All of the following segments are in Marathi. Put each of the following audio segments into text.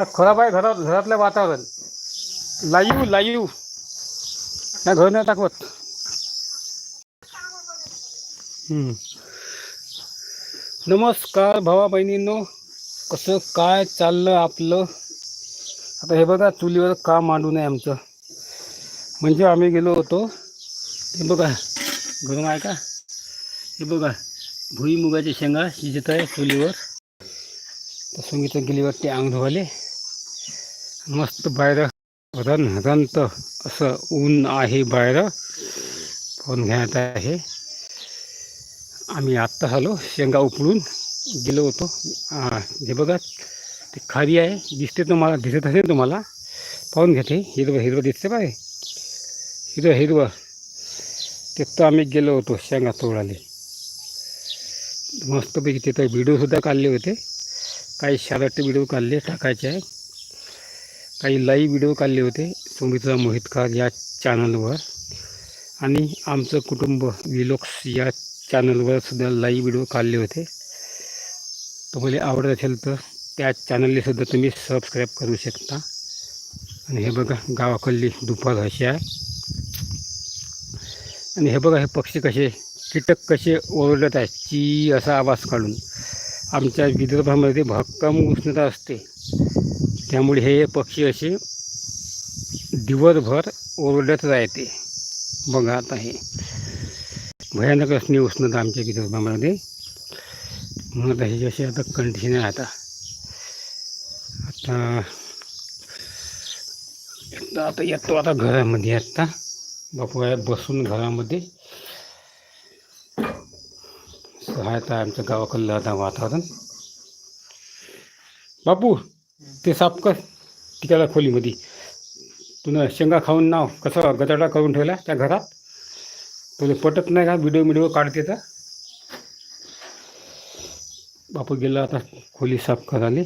खराब आहे घरात घरातलं वातावरण. Live live. नाही घर नाही टाकवत नमस्कार भावा बहिणींनो. कसं काय चाललं आपलं? आता हे बघा चुलीवर काम मांडू नये आमचं. म्हणजे आम्ही गेलो होतो. हे बघा घरून आहे का? हे बघा भुईमुगाच्या शेंगा शिजत आहे चुलीवर. तर संगीत गेली वाटते अंग धुवाले मस्त बाहेर रन रंत असं ऊन आहे बाहेर. फोन घेण्यात आहे. आम्ही आत्ता आलो शेंगा उपळून गेलो होतो. हे बघा ते खारी आहे दिसते तुम्हाला दिसत असेल तुम्हाला. पाहून घेते हिरवं हिरवं दिसते बाय हिरवं हिरवं. तिथं आम्ही गेलो होतो शेंगा तोडाले मस्तपैकी तिथं व्हिडिओसुद्धा काढले होते. काही शारट व्हिडिओ काढले टाकायचे आहे. काही लाईव्ह व्हिडिओ काढले होते सुमित्रा मोहितकर या चॅनलवर आणि आमचं कुटुंब विलोक्स या चॅनलवर सुद्धा लाईव्ह व्हिडिओ काढले होते. तुम्हाला आवडत असेल तर त्या चॅनलनेसुद्धा तुम्ही सबस्क्राईब करू शकता. आणि हे बघा गावाकडली दुपार अशी आहे. आणि हे बघा हे पक्षी कसे कीटक कसे ओरडत आहेत ची असा आवाज काढून. आमच्या विदर्भामध्ये भक्कम उष्णता असते. त्यामुळे हे पक्षी असे दिवसभर ओरडत राहते. बघा आता हे. भयानक असणे उष्णता आमच्या विदर्भामध्ये म्हणून आता हे जसे आता कंडिशन आहे आता. आता आता येतो आता घरामध्ये आत्ता बापू बसून घरामध्ये. सहायता आमच्या गावाकडलं आता वातावरण. बापू! ते साफ कर तिच्याला खोलीमध्ये. तुला शेंगा खाऊन नाव कसं गटाडा करून ठेवला त्या घरात. तुला पटत नाही का? व्हिडिओ व्हिडिओ काढते तर. बापू गेला आता खोली साफ करायला.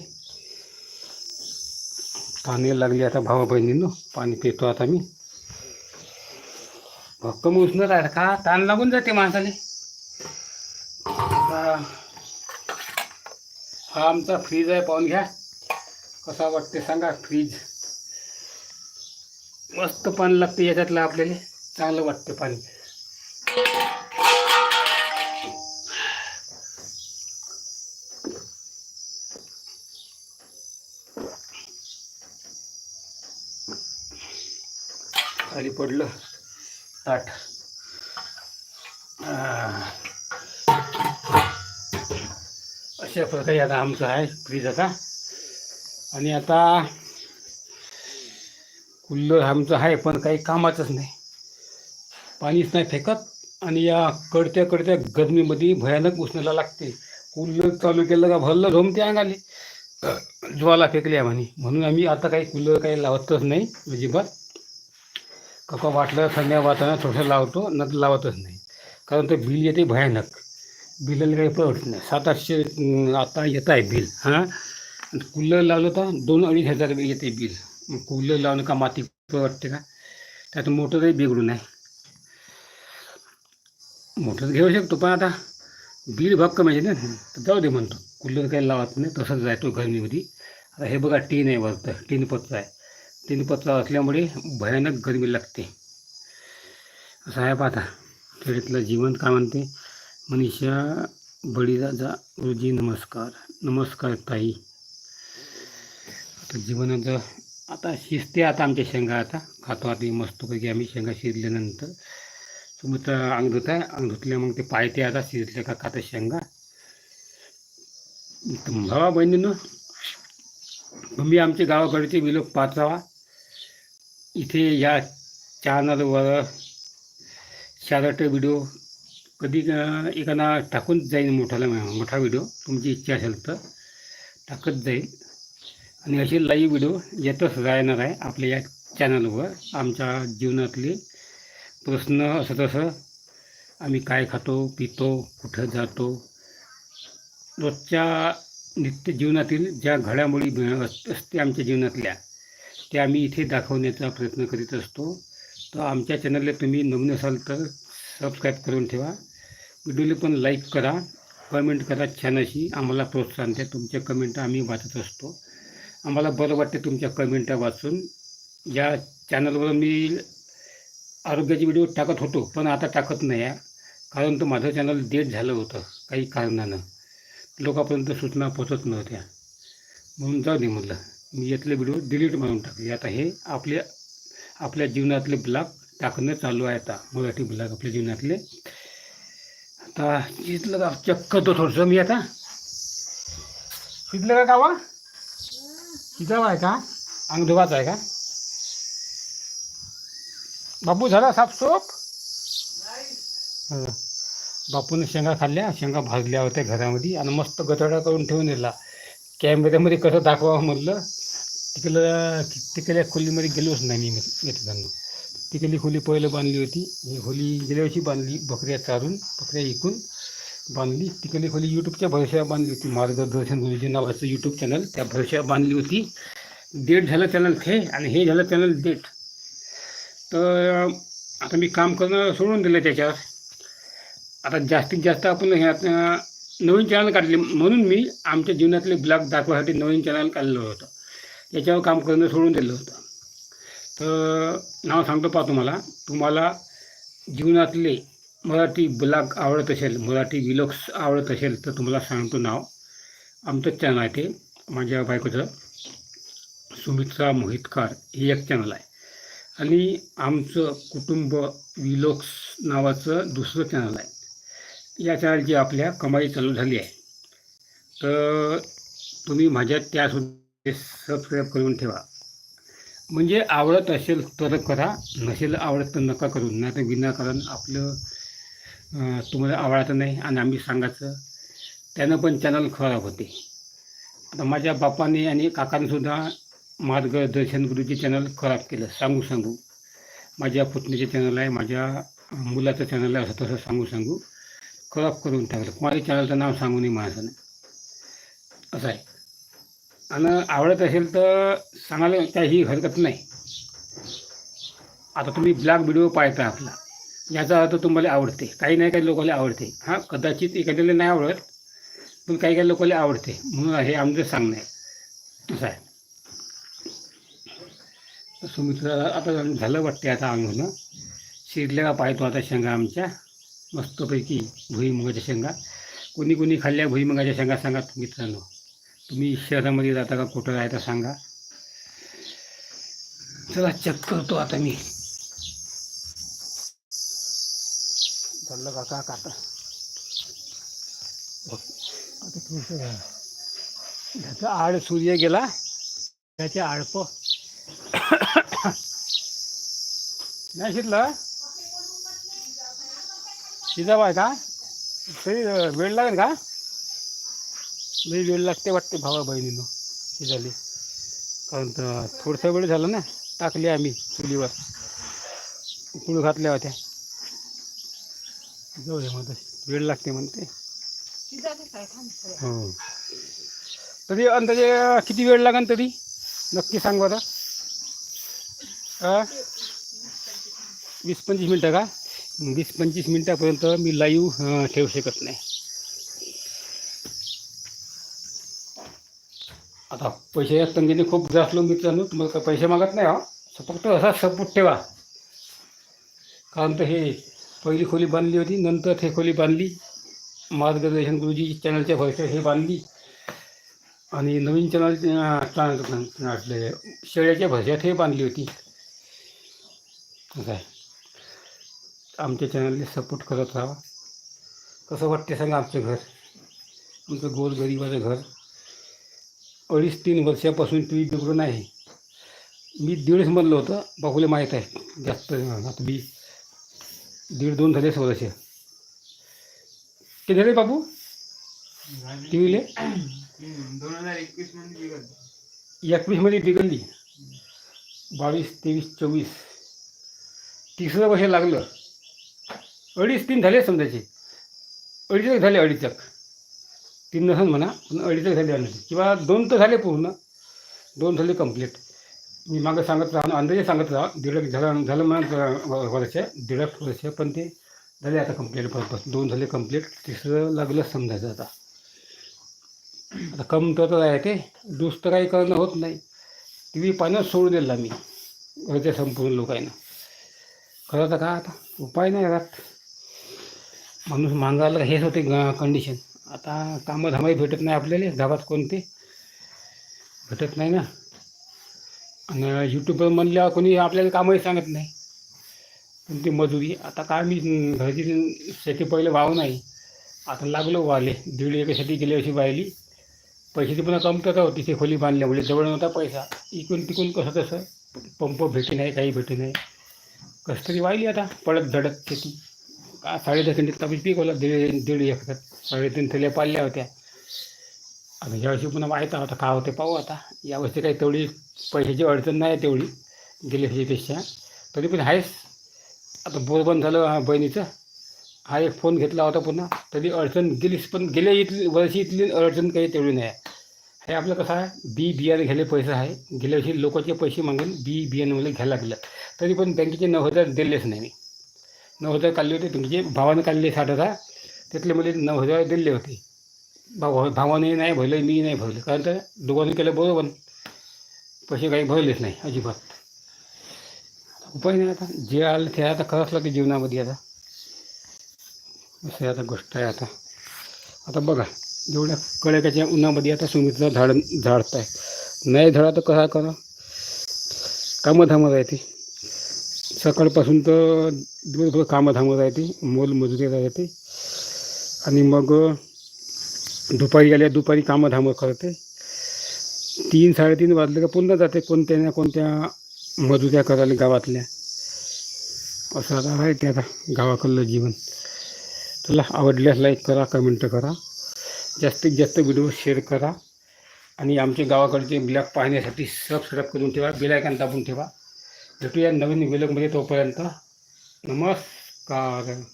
पाणी लागली आता भावा बहिणींनो पाणी पितो आता मी. भक्कम उचणं आहे का? ताण लागून जाते माणसाने आता हा आमचा फ्रीज आहे पाहून घ्या. कसा वाटते सांगा फ्रीज मस्त पाणी लागते याच्यातलं आपल्याला. चांगलं वाटते पाणी. खाली पडलं. ताट. अशा प्रकारे आता आमचं आहे फ्रीज आता. आणि आता कुल्लर आमचं आहे पण काही कामाचंच नाही. पाणीच नाही फेकत आणि या कडत्या कडत्या गरमीमध्ये भयानक उष्णाला लागते. कुल्लर चालू केलं का भरलं झोमते अंगाली. ज्वाला फेकल्या म्हणे. म्हणून आम्ही आता काही कुल्लर काही लावतच नाही अजिबात. कपा वाटलं थंड्या वाताना थोडंसं लावतो न लावतच नाही. कारण ते बिल येते भयानक. बिलाला काही परवडत नाही. सात आठशे आता येत आहे बिल हां. कूलर लावलं तर दोन अडीच हजार येते बिल. मग कूलर लावणं का माती वाटते का? त्यात मोटरही बिघडून आहे. मोटर घेऊ शकतो पण आता बिल भाग कमी आहे ना. तर जाऊ दे म्हणतो. कूलर काही लावत नाही तसंच जायतो गरमीमध्ये आता हे बघा टीन आहे वरतं टीन पत्र आहे. टीन पत्र असल्यामुळे भयानक गरमी लागते. असं आहे पाहता. खेड्यातलं जीवन काय म्हणते? मनीषा बळीराजा गुरुजी नमस्कार. नमस्कार ताई. आता जीवनाचं आता शिजते आता आमच्या शेंगा आता. खातो आता मस्तपैकी आम्ही शेंगा शिजल्यानंतर. सोबत अंग धुत आहे. अंग धुतल्या मग ते पायते आता शिजले का खातं शेंगा. भावा बहिणीनं. तुम्ही आमच्या गावाकडचे विलोक पाचावा इथे या चॅनलवर शारट व्हिडिओ कधी एकाना टाकून जाईल मोठाला मोठा व्हिडिओ. तुमची इच्छा असेल तर. टाकत जाईल आणि असे लाईव्ह व्हिडिओ येतच राहणार आहे आपल्या या चॅनलवर आमच्या जीवनातले प्रश्न असं तसं आम्ही काय खातो पितो कुठं जातो. रोजच्या नित्य जीवनातील ज्या घडामोडी ब- असते आमच्या जीवनातल्या त्या आम्ही इथे दाखवण्याचा प्रयत्न करीत असतो. तर आमच्या चॅनलला तुम्ही नवीन असाल तर सबस्क्राईब करून ठेवा. व्हिडिओला पण लाईक करा. कमेंट करा. छान अशी आम्हाला प्रोत्साहन द्या. तुमच्या कमेंट आम्ही वाचत असतो. आम्हाला बरं वाटते तुमच्या कमेंटा वाचून. या चॅनलवर मी आरोग्याचे व्हिडिओ टाकत होतो पण आता टाकत नाही आहे कारण तो माझं चॅनल डेट झालं होतं काही कारणानं. लोकांपर्यंत सूचना पोचत नव्हत्या. म्हणून जाऊ दे म्हटलं मी यातले व्हिडिओ डिलीट मारून टाकले. आता हे आपल्या आपल्या जीवनातले ब्लॉग टाकणं चालू आहे आता. मराठी ब्लॉग आपल्या जीवनातले. आता शिजलं का? चक्क तो थोडंसं मी आता. शिजलं का गावा शिजावं आहे का? अंग धुवाचं आहे का? बापू झाला साफसूप बापूने शेंगा खाल्ल्या शेंगा भाजल्या होत्या घरामध्ये आणि मस्त गतडा करून ठेवून दिला. कॅमेऱ्यामध्ये कसं दाखवावं म्हटलं तिकडं तिकडल्या खोलीमध्ये गेलोच नाही मी मित्रांनो. तिकडली खोली पहिलं बांधली होती. ही खोली गेल्या वर्षी बांधली बकऱ्या चारून बकऱ्या इकून बांधली. तिकडे खोली यूट्यूबच्या भरोश्यावर बांधली होती. मार्गदर्शन गुरुजी नावाचं यूट्यूब चॅनल त्या भरोश्यावर बांधली होती. डेट झालं चॅनल हे आणि हे झालं चॅनल डेट तर आता मी काम करणं सोडून दिलं त्याच्यावर. आता जास्तीत जास्त आपण ह्यात आता नवीन चॅनल काढले. म्हणून मी आमच्या जीवनातले ब्लॉग दाखवासाठी नवीन चॅनल काढलं होतं. याच्यावर काम करणं सोडून दिलं होतं. तर नाव सांगतो पहा तुम्हाला. तुम्हाला जीवनातले मराठी ब्लॉग आवडत असेल मराठी विलॉग्स आवडत असेल तर तुम्हाला सांगतो नाव. आमचं चॅनल आहे ते माझ्या बायकोचं. सुमित्रा मोहितकार हे एक चॅनल आहे. आणि आमचं कुटुंब विलॉग्स नावाचं दुसरं चॅनल आहे. या चॅनलची आपल्या कमाई चालू झाली आहे. तर तुम्ही माझ्या त्यासुद्धा सबस्क्राईब करून ठेवा. म्हणजे आवडत असेल तर करा नसेल आवडत तर नका करू नाही तर विनाकारण आपलं तुम्हाला आवडायचं नाही आणि आम्ही सांगायचं. त्यानं पण चॅनल खराब होते. आता माझ्या बापाने आणि काकांनीसुद्धा मार्गदर्शन गुरुजी चॅनल खराब केलं. सांगू सांगू. माझ्या पुतणीचे चॅनल आहे माझ्या मुलाचं चॅनल आहे असं तसं सांगू सांगू. खराब करून टाकलं. कोणाच्या चॅनलचं नाव सांगू नये माणसानं. असं आहे. आणि आवडत असेल तर सांगायला काही हरकत नाही. आता तुम्ही ब्लॅक व्हिडिओ पाहता आपला. याचा अर्थ तुम्हाला आवडते. काही नाही काही लोकांना आवडते. हां कदाचित एखाद्याला नाही आवडत पण काही काही लोकांना आवडते. म्हणून हे आमचं सांगणं आहे. असं आहे. तर सुमित्रा आता झालं वाटते आता आम्ही म्हणून का पाहतो आता शेंगा आमच्या? मस्तपैकी भुईमुगाच्या शेंगा. कोणी कोणी खाल्ल्या भुईमुगाच्या शेंगा सांगा मित्रांनो. तुम्ही शहरामध्ये जाता का कुठं राहता सांगा. चला चेक करतो आता मी. धरलं काका का बघ आता थोडंसं झालं. ह्याचा आड सूर्य गेला त्याचे आडप. नाही शिरलं? शिजाव आहे का? तरी वेळ लागेल का? लई वेळ लागते वाटते भावा बहिणीनं शिजाली कारण तर थोडसा वेळ झाला ना टाकली आम्ही चुलीवर. उकळू घातल्या होत्या. जाऊ दे म्हणते वेळ लागते म्हणते. हो. तरी अंदाजे किती वेळ लागेल तरी? नक्की सांग बरं वीस पंचवीस मिनटं का? वीस पंचवीस मिनटापर्यंत मी लाईव्ह ठेवू शकत नाही. आता पैशाच्या तंगीने खूप जास्त मित्रांनो तुम्हाला पैसे मागत नाही हो. फक्त असा सपोर्ट ठेवा. कारण तर हे पहिली खोली बांधली होती नंतर हे खोली बांधली. मार्गदर्शन गुरुजी चॅनलच्या भविष्य हे बांधली. आणि नवीन चॅनल आपले शेळ्याच्या भाषेत हे बांधली होती. काय आमच्या चॅनलने सपोर्ट करत राहा. कसं वाटते सांगा आमचं घर? आमचं गोरगरिबाचं घर. अडीच तीन वर्षापासून टी व्ही बिघडून आहे. मी दीडच म्हणलं होतं बापूला माहीत आहे. जास्त बी दीड दोन झालेच वर्ष किती झाले बापू? टी व्हीले दोन हजार एकवीसमध्ये बिघडलं. एकवीसमध्ये बिघडली. बावीस तेवीस चोवीस. तिसरं वर्ष लागलं. अडीच तीन झाले समजायचे. अडीचक झाले अडीचक तीन नसन म्हणा पण अडीचक झाले अडीच किंवा दोन तर झाले पूर्ण. दोन झाले कंप्लीट मी मागं सांगत राहा अंदाजे सांगत राहा दीड झालं झालं म्हणून वर्ष दीड वर्ष पण ते झाले आता कंप्लीट परत दोन झाले कंप्लीट तिसरं लागलं समजायचं आता. आता कमतरच आहे ते दुसरं काही करणं होत नाही. टी व्ही पाण्यात सोडून दिला मी घरच्या संपूर्ण लोकांना. खरं तर का आता? उपाय नाही राहत. माणूस मागायला हेच होते कंडिशन आता कामं धामाही भेटत नाही आपल्याला गावात कोणते? भेटत नाही ना. आणि यूट्यूबवर म्हणल्यावर कोणी आपल्याला कामही सांगत नाही. पण ती मजुरी आता काय मी घरची शेती पहिले वाव नाही. आता लागलो वाले दीड एकर शेती गेली अशी वाहिली. पैशाची पुन्हा कमतरता होती ते खोली बांधल्यामुळे म्हणजे जवळ नव्हता पैसा. इकडून तिकडून कसं तसं. पंप भेटे नाही काही भेटे नाही कसं तरी वाहिली आता. पडत झडत शेती. का साडेदहा क्विंटल तापीच पीक होला दीड दीड एक साडेतीन थैल्या पाळल्या होत्या. आता यावर्षी पुन्हा माहीत आता काय होते पाहू आता. यावर्षी काही तेवढी पैशाची अडचण नाही तेवढी गेल्या वर्षीपेक्षा. तरी पण आहेच आता बोर बंद झालं बहिणीचं. हा एक फोन घेतला होता पुन्हा. तरी अडचण गेलीच पण गेल्या इथली वर्षी इथली अडचण काही तेवढी नाही. आहे हे आपलं कसं आहे? बी बियाणे घ्यायला पैसा आहे. गेल्या वर्षी लोकांचे पैसे मागून बी बियाणे मला घ्यायला लागलं. तरी पण बँकेचे नऊ हजार दिलेच नाही. मी नऊ हजार काढले होते. बँकेचे भावानं काढले साठ हजार. त्यातले मला नऊ हजार दिले होते. भाऊ भावाने नाही भरलं मी नाही भरलं. कारण तर दोघांनी केलं बरोबर पैसे काही भरलेच नाही अजिबात. उपाय नाही आता. जे आलं ते आता खरंच लागते जीवनामध्ये आता. असं आता गोष्ट आहे आता. आता बघा जेवढ्या कळ्याच्या उन्हामध्ये आता सुमितला झाड झाडत आहे नाही झाडा तर कसा करा? कामं थांबत राहते. सकाळपासून तर दिवसभर कामं राहते मोलमजुरी राहते. आणि मग दुपारी आल्या दुपारी कामं धामं करते. तीन साडेतीन वाजले का पुन्हा जाते कोणत्या ना कोणत्या मजुऱ्या करायला गावातल्या. असं आता आहे ते आता गावाकडलं जीवन. तुला आवडल्यास लाईक करा कमेंट करा. जास्तीत जास्त व्हिडिओ शेअर करा. आणि आमचे गावाकडचे ब्लॉग पाहण्यासाठी सबस्क्राईब करून ठेवा बेलायकन दाबून ठेवा. भेटूया नवीन व्हिडिओमध्ये तोपर्यंत. नमस्कार.